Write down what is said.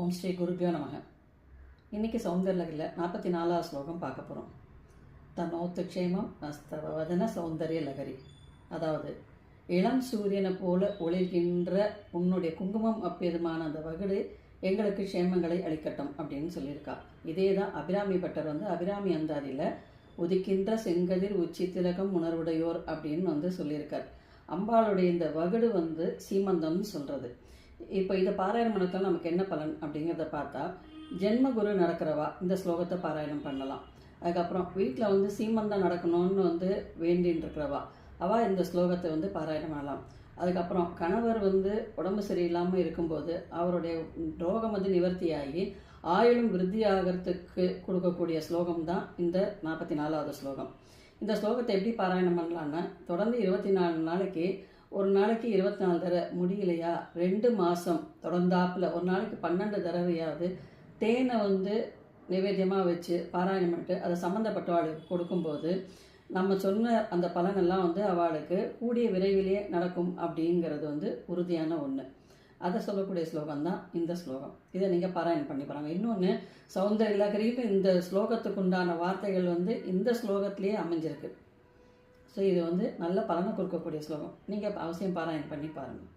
ஓம் ஸ்ரீ குருபியோ நமக. இன்னைக்கு சௌந்தர்யில் நாற்பத்தி நாலாவது ஸ்லோகம் பார்க்க போகிறோம் தன்னோத்து க்ஷேமம் நஸ்தவதன சௌந்தரிய லகரி. அதாவது இளம் சூரியனை போல ஒளிர்கின்ற உன்னுடைய குங்குமம் அப்பேதுமான அந்த வகுடு எங்களுக்கு க்ஷேமங்களை அளிக்கட்டும் அப்படின்னு சொல்லியிருக்கா. இதே தான் அபிராமி பட்டர் வந்து அபிராமி அந்தாதியில் உதிக்கின்ற செங்கதிர் உச்சி திலகம் உணர்வுடையோர் அப்படின்னு வந்து சொல்லியிருக்கார். அம்பாளுடைய இந்த வகுடு வந்து சீமந்தம்னு சொல்கிறது இப்போ இதை பாராயணம் பண்ணத்தால் நமக்கு என்ன பலன் அப்படிங்கிறத பார்த்தா ஜென்மகுரு நடக்கிறவா இந்த ஸ்லோகத்தை பாராயணம் பண்ணலாம். அதுக்கப்புறம் வீட்டில் வந்து சீமந்தம் நடக்கணும்னு வந்து வேண்டின்னு இருக்கிறவா அவள் இந்த ஸ்லோகத்தை வந்து பாராயணம் பண்ணலாம். அதுக்கப்புறம் கணவர் வந்து உடம்பு சரியில்லாமல் இருக்கும்போது அவருடைய ரோகம் வந்து நிவர்த்தியாகி ஆயுளும் விருத்தி ஆகிறதுக்கு கொடுக்கக்கூடிய ஸ்லோகம் தான் இந்த நாற்பத்தி நாலாவது ஸ்லோகம். இந்த ஸ்லோகத்தை எப்படி பாராயணம் பண்ணலான்னா தொடர்ந்து இருபத்தி நாலு நாளைக்கு ஒரு நாளைக்கு இருபத்தி நாலு தடவை முடியலையா? ரெண்டு மாதம் தொடர்ந்தாப்பில். ஒரு நாளைக்கு பன்னெண்டு தடவையாவது தேனை வந்து நிவேத்தியமாக வச்சு பாராயணம் பண்ணிட்டு அதை சம்மந்தப்பட்டவாளுக்கு கொடுக்கும்போது நம்ம சொன்ன அந்த பலனெல்லாம் வந்து அவளுக்கு கூடிய விரைவிலேயே நடக்கும் அப்படிங்கிறது வந்து உறுதியான ஒன்று அதை சொல்லக்கூடிய ஸ்லோகம் தான் இந்த ஸ்லோகம். இதை நீங்கள் பாராயணம் பண்ணி பாருங்க. இன்னொன்று சௌந்தர்ய இலகரியும் இந்த ஸ்லோகத்துக்கு உண்டான வார்த்தைகள் வந்து இந்த ஸ்லோகத்திலேயே அமைஞ்சிருக்கு. ஸோ இது வந்து நல்ல பலனை கொடுக்கக்கூடிய ஸ்லோகம். நீங்கள் அவசியம் பாராயணம் பண்ணி பாருங்கள்